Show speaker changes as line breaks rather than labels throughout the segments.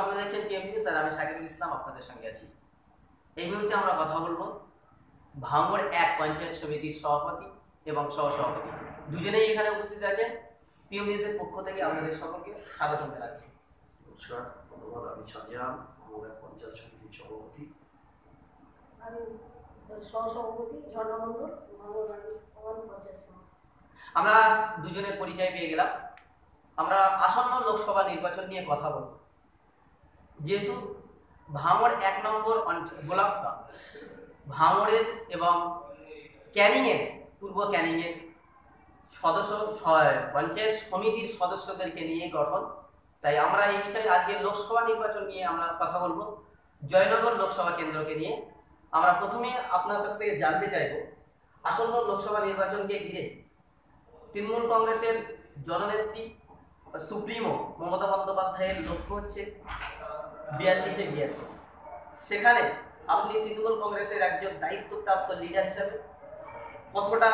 আপনারা দেখছেন TMP sir আমি সাকিবুল ইসলাম আপনাদের সঙ্গে আছি। এই মুহূর্তে আমরা কথা বলব ভাঙড় এক পঞ্চায়েত সমিতির সভাপতি এবং সহসভাপতি। দুজনেই এখানে উপস্থিত আছেন। পিএমডিএস এর পক্ষ থেকে আপনাদের সকলকে স্বাগত জানাচ্ছি।
নমস্কার ধন্যবাদ আমি শাহজাহান আমাদের পঞ্চায়েত সমিতির সভাপতি।
আমি সহসভাপতি পঞ্চায়েত
আমরা দুজনের পরিচয় পেয়ে গেলাম। আমরা আসন্ন লোকসভা নির্বাচন নিয়ে কথা বলব। যেহেতু ভাঙড় এক নম্বর অঞ্চ- ব্লকটা ভাঙড়ের এবং ক্যানিংয়ের, পূর্ব ক্যানিংয়ের সদস্য পঞ্চায়েত সমিতির সদস্যদেরকে নিয়ে গঠন। তাই আমরা এই বিষয়ে আজকে লোকসভা নির্বাচন নিয়ে আমরা কথা বলব। জয়নগর লোকসভা কেন্দ্রকে নিয়ে আমরা প্রথমে আপনার কাছ থেকে জানতে চাইব, আসন্ন লোকসভা নির্বাচনকে ঘিরে তৃণমূল কংগ্রেসের জননেত্রী সুপ্রিমো মমতা বন্দ্যোপাধ্যায়ের লক্ষ্য হচ্ছে। বিয়াল্লিশে বিয়াল্লিশ। সেখানে আপনি তৃণমূল কংগ্রেসের একজন দায়িত্বপ্রাপ্ত লিডার হিসাবে কতটা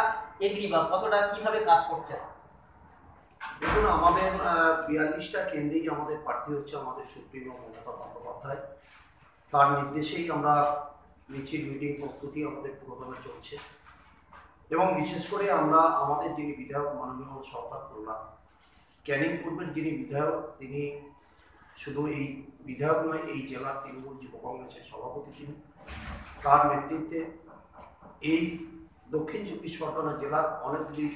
এগ্রি বা কতটা কীভাবে কাজ করছেন?
দেখুন, আমাদের বিয়াল্লিশটা কেন্দ্রেই আমাদের প্রার্থী হচ্ছে আমাদের সুপ্রিমো মমতা বন্দ্যোপাধ্যায়। তার নির্দেশেই আমরা মিছিল, মিটিং প্রস্তুতি আমাদের পুরোদমে চলছে। এবং বিশেষ করে আমরা আমাদের যিনি বিধায়ক মাননীয় সরকার করলাম ক্যানিং পূর্বের যিনি বিধায়ক, তিনি শুধু এই বিধায়ক নয়, এই জেলার তৃণমূল যুব কংগ্রেসের সভাপতি তিনি, তার নেতৃত্বে এই দক্ষিণ চব্বিশ পরগনা জেলার অনেকগুলি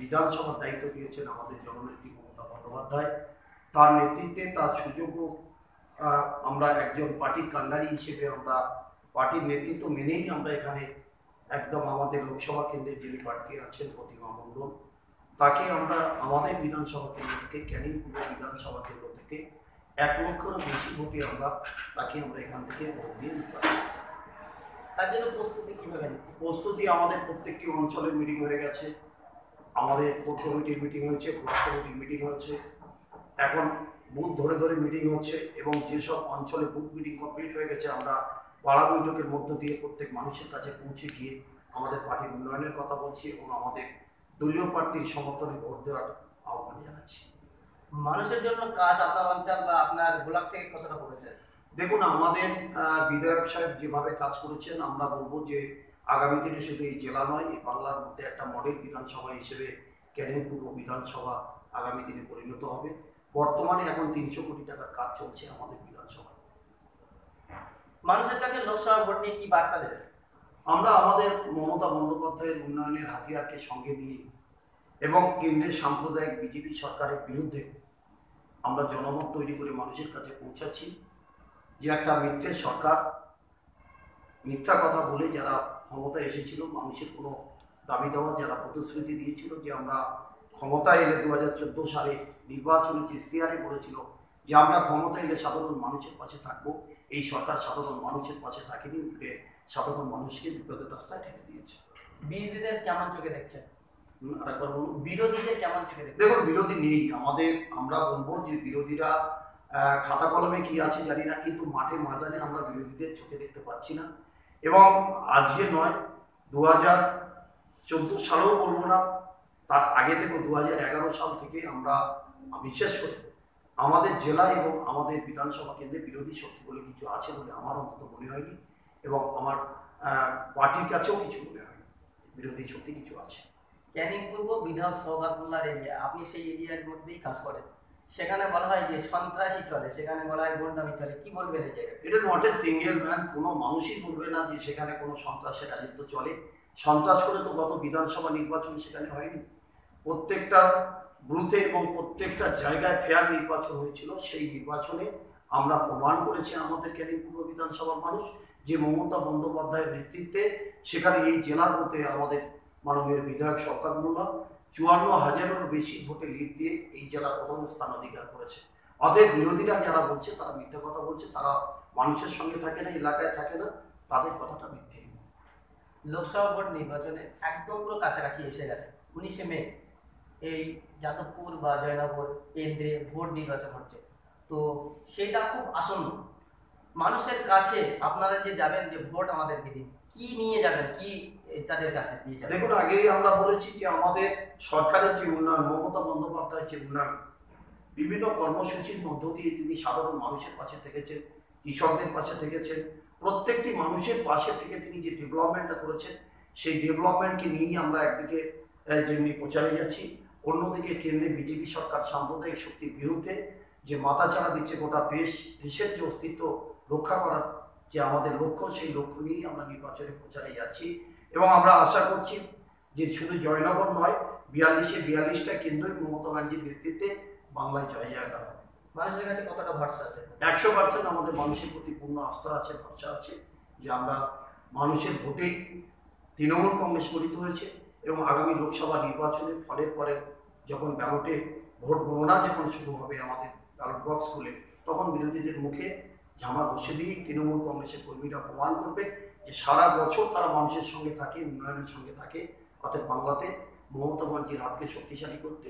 বিধানসভার দায়িত্ব দিয়েছেন আমাদের জননেত্রী মমতা বন্দ্যোপাধ্যায়। তার নেতৃত্বে তার সুযোগ্য আমরা একজন পার্টির কান্ডারি হিসেবে আমরা, পার্টির নেতৃত্ব মেনেই আমরা এখানে একদম আমাদের লোকসভা কেন্দ্রের যিনি প্রার্থী আছেন প্রতিমা মণ্ডল, তাকে আমরা আমাদের বিধানসভা কেন্দ্র থেকে, ক্যানিং বিধানসভা কেন্দ্র থেকে এক লক্ষেরও বেশি ভোটে আমরা তাকে আমরা এখান থেকে ভোট দিয়ে নির্বাচন পারি
তার জন্য প্রস্তুতি কীভাবে
প্রস্তুতি আমাদের প্রত্যেকটি অঞ্চলের মিটিং হয়ে গেছে। আমাদের কোর কমিটির মিটিং হয়েছে ব্লক কমিটির মিটিং হয়েছে। এখন বুথ ধরে ধরে মিটিং হচ্ছে এবং যেসব অঞ্চলে বুথ মিটিং কমপ্লিট হয়ে গেছে আমরা পাড়া বৈঠকের মধ্য দিয়ে প্রত্যেক মানুষের কাছে পৌঁছে গিয়ে আমাদের পার্টির উন্নয়নের কথা বলছি এবং আমাদের দলীয় প্রার্থীর সমর্থনে ভোট দেওয়ার আহ্বান জানাচ্ছি।
মানুষের জন্য কাজ আপনার অঞ্চল বা আপনার ব্লক থেকে কতটা করেছে?
দেখুন আমাদের বিধায়ক সাহেব যেভাবে কাজ করেছেন আমরা বলব যে আগামী দিনে শুধু এই জেলা নয় এই বাংলার মধ্যে একটা মডেল বিধানসভা হিসেবে ক্যানিং পূর্ব বিধানসভা আগামী দিনে পরিণত হবে। বর্তমানে এখন তিনশো কোটি টাকার কাজ চলছে আমাদের বিধানসভায়।
মানুষের কাছে লোকসভা ভোট নিয়ে কি বার্তা দেবে
আমরা আমাদের মমতা বন্দ্যোপাধ্যায়ের উন্নয়নের হাতিয়ারকে সঙ্গে নিয়ে এবং কেন্দ্রের সাম্প্রদায়িক বিজেপি সরকারের বিরুদ্ধে আমরা জনমত তৈরি করে মানুষের কাছে পৌঁছাচ্ছি। যে একটা মিথ্যে সরকার, মিথ্যা কথা বলে যারা ক্ষমতায় এসেছিল, মানুষের কোনো দাবি দেওয়া, যারা প্রতিশ্রুতি দিয়েছিল যে আমরা ক্ষমতায় এলে দু হাজার চোদ্দ সালে নির্বাচনে যে ইশতেহারে করেছিল যে আমরা ক্ষমতা এলে সাধারণ মানুষের পাশে থাকব, এই সরকার সাধারণ মানুষের পাশে থাকেনি সাধারণ মানুষকে বিপদের রাস্তায় ঠেলে দিয়েছে।
বিরোধীদের কেমন চোখে দেখছেন?
আরেকবার বলুন
বিরোধীদের কেমন চোখে
দেখুন বিরোধী নেই। আমাদের আমরা বলব যে বিরোধীরা খাতা কলমে কি আছে জানি না কিন্তু মাঠে ময়দানে আমরা বিরোধীদের চোখে দেখতে পাচ্ছি না। এবং আজকে নয় দু হাজার চোদ্দ সালেও বলব না তার আগে থেকে দু হাজার এগারো সাল থেকে আমরা বিশেষ করে আমাদের জেলা এবং আমাদের বিধানসভা কেন্দ্রে বিরোধী শক্তি বলে কিছু আছে বলে আমার অন্তত মনে হয়নি এবং আমার পার্টির কাছেও কিছু মনে হয়নি। বিরোধী শক্তি কিছু আছে।
ক্যানিং পূর্ব বিধায়ক সৌগাতুল্লার এরিয়া আপনি সেই এরিয়ার মধ্যেই কাজ করেন। সেখানে বলা হয় যে সন্ত্রাসী চলে, সেখানে বলা হয় গুন্ডামি চলে। কি বলবেন এই জায়গায়?
এটা নট এ সিঙ্গেল ম্যান কোনো মানুষই বলবে না যে সেখানে কোনো সন্ত্রাসের রাজত্ব চলে। সন্ত্রাস করে তো গত বিধানসভা নির্বাচন সেখানে হয়নি। প্রত্যেকটা বুথে এবং প্রত্যেকটা জায়গায় ফেয়ার নির্বাচন হয়েছিল। সেই নির্বাচনে আমরা প্রমাণ করেছি আমাদের ক্যানিং পূর্ব বিধানসভার মানুষ যে মমতা বন্দ্যোপাধ্যায়ের নেতৃত্বে সেখানে এই জেলার মধ্যে আমাদের মাননীয় বিধায়ক সরকার মোল্লা চুয়ান্ন হাজারেরও বেশি ভোটে লিড দিয়ে এই জেলা প্রথম স্থান অধিকার করেছে। অতএব বিরোধীরা যারা বলছে, তারা মিথ্যা কথা বলছে, তারা মানুষের সঙ্গে থাকে না, এলাকায় থাকে না, তাদের কথাটা মিথ্যে।
লোকসভা ভোট নির্বাচনে একদম পুরো কাছাকাছি এসে গেছে। উনিশে মে এই যাদবপুর বা জয়নগর কেন্দ্রে ভোট নির্বাচন হচ্ছে। তো সেটা খুব আসন্ন। মানুষের কাছে আপনারা যে যাবেন, যে ভোট আমাদেরকে দিন, কি নিয়ে যাবেন, কি তাদের কাছে নিয়ে যাবেন?
দেখুন, আগেই আমরা বলেছি যে আমাদের সরকারের যে উন্নয়ন, মমতা বন্দ্যোপাধ্যায়ের যে উন্নয়ন, বিভিন্ন কর্মসূচির মধ্য দিয়ে তিনি সাধারণ মানুষের পাশে থেকেছেন, কৃষকদের পাশে থেকেছেন, প্রত্যেকটি মানুষের পাশে থেকে তিনি যে ডেভেলপমেন্টটা করেছেন, সেই ডেভেলপমেন্টকে নিয়েই আমরা একদিকে যেমনি প্রচারে যাচ্ছি, অন্যদিকে কেন্দ্রে বিজেপি সরকার সাম্প্রদায়িক শক্তির বিরুদ্ধে যে মাথাচাড়া দিচ্ছে গোটা দেশ, দেশের যে অস্তিত্ব রক্ষা করার যে আমাদের লক্ষ্য সেই লক্ষ্য নিয়েই আমরা নির্বাচনে প্রচারে যাচ্ছি। এবং আমরা আশা করছি যে শুধু জয়নগর নয় বিয়াল্লিশে বিয়াল্লিশটা কেন্দ্রই মমতা ব্যানার্জির নেতৃত্বে বাংলায় জয় জয়কার হবে।
মানুষের কাছে কতটা ভরসা আছে?
একশো পার্সেন্ট আমাদের মানুষের প্রতি পূর্ণ আস্থা আছে ভরসা আছে যে আমরা মানুষের ভোটেই তৃণমূল কংগ্রেস গঠিত হয়েছে এবং আগামী লোকসভা নির্বাচনের ফলের পরে যখন ব্যালটে ভোট গণনা যখন শুরু হবে আমাদের ব্যালট বক্স খুলে তখন বিরোধীদের মুখে ঝামা বসে দিয়েই তৃণমূল কংগ্রেসের কর্মীরা প্রমাণ করবে যে সারা বছর তারা মানুষের সঙ্গে থাকে, উন্নয়নের সঙ্গে থাকে। অর্থাৎ বাংলাতে মমতা ব্যানার্জির হাতকে শক্তিশালী করতে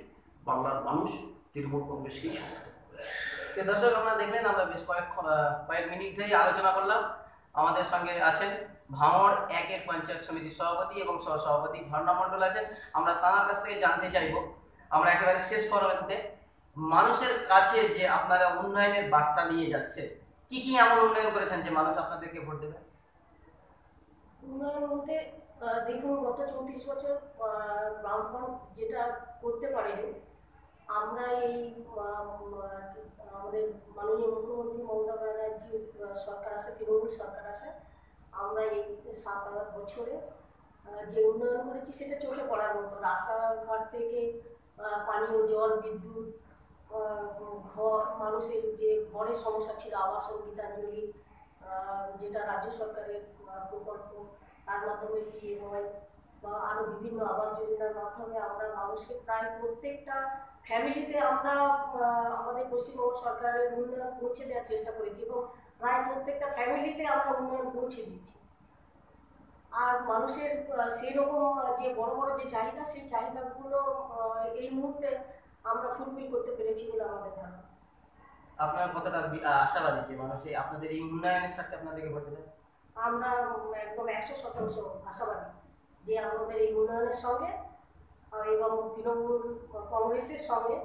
বাংলার মানুষ তৃণমূল কংগ্রেসকেই সমর্থন করে
দর্শক, আপনারা দেখলেন, আমরা বেশ কয়েক কয়েক মিনিট ধরেই আলোচনা করলাম। আমাদের সঙ্গে আছেন ভাঙড় একের পঞ্চায়েত সমিতির সভাপতি এবং সহসভাপতি ঝর্ণা মণ্ডল আছেন। আমরা তাঁর কাছ থেকে জানতে চাইব, আমরা একেবারে শেষ পর্বতে মানুষের কাছে যে আপনারা উন্নয়নের বার্তা নিয়ে যাচ্ছে কি কি এমন উন্নয়ন করেছেন যে মানুষ আপনাদেরকে ভোট দেবে?
উন্নয়ন বলতে আহ, দেখুন গত চৌত্রিশ বছর বামফ্রন্ট যেটা করতে পারেনি আমরা এই আমাদের মাননীয় মুখ্যমন্ত্রী মমতা ব্যানার্জির সরকার আছে তৃণমূল সরকার আছে আমরা এই সাত আট বছরে যে উন্নয়ন করেছি সেটা চোখে পড়ার মতো। রাস্তাঘাট থেকে পানীয় জল বিদ্যুৎ ঘর মানুষের যে ঘরের সমস্যা ছিল আবাসন গীতাঞ্জলি যেটা রাজ্য সরকারের প্রকল্প, তার মাধ্যমে পিএমওয়াই বা আরও বিভিন্ন আবাস যোজনার মাধ্যমে আমরা মানুষকে প্রায় প্রত্যেকটা ফ্যামিলিতে আমরা আমাদের পশ্চিমবঙ্গ সরকারের উন্নয়ন পৌঁছে দেওয়ার চেষ্টা করেছি এবং প্রায় প্রত্যেকটা ফ্যামিলিতে আমরা উন্নয়ন পৌঁছে দিয়েছি। আর মানুষের সেই রকম যে বড় বড় যে চাহিদা, সেই চাহিদাগুলো এই মুহূর্তে আমরা ফুলফিল করতে পেরেছি বলে আমাদের ধারণা।
আপনারা কতটা আশাবাদী যে মানুষ আপনাদের এই উন্নয়নের সাথে আপনাদেরকে ভোট দেবে
আমরা একদম একশো শতাংশ আশাবাদী যে আমাদের এই উন্নয়নের সঙ্গে এবং তৃণমূল কংগ্রেসের সঙ্গে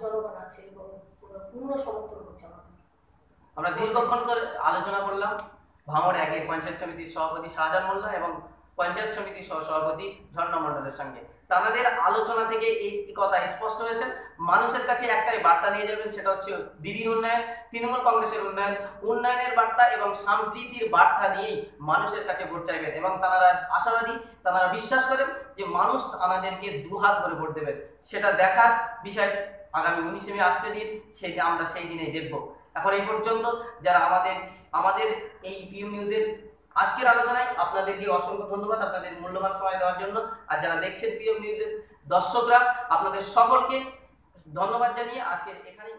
জনগণ আছে এবং পূর্ণ সমর্থন আমাদের।
আমরা দীর্ঘক্ষণ ধরে আলোচনা করলাম। ভাঙড় একের পঞ্চায়েত সমিতির সভাপতি শাহজাহান মোল্লা এবং পঞ্চায়েত সমিতির সহ সভাপতি ঝর্ণা মণ্ডলের সঙ্গে। তাদের আলোচনা থেকে এই কথা স্পষ্ট হয়েছে। মানুষের কাছে একটাই বার্তা নিয়ে যাবেন, সেটা হচ্ছে দিদির উন্নয়ন, তৃণমূল কংগ্রেসের উন্নয়ন, উন্নয়নের বার্তা এবং সম্প্রীতির বার্তা নিয়েই মানুষের কাছে ভোট চাইবেন এবং তারা আশাবাদী, তারা বিশ্বাস করেন যে মানুষ তাদেরকে দুহাত ভরে ভোট দেবেন। সেটা দেখার বিষয় আগামী উনিশে মে আসতে দিন সেটা আমরা সেই দিনেই দেখব। এখন এই পর্যন্ত যারা আমাদের আমাদের এই পিএম নিউজের আজকের আলোচনায় আপনাদেরকে অসংখ্য ধন্যবাদ, আপনাদের মূল্যবান সময় দেওয়ার জন্য। আর যারা দেখছেন প্রিয় নিউজের দর্শকরা, আপনাদের সকলকে ধন্যবাদ জানিয়ে আজকের এখানেই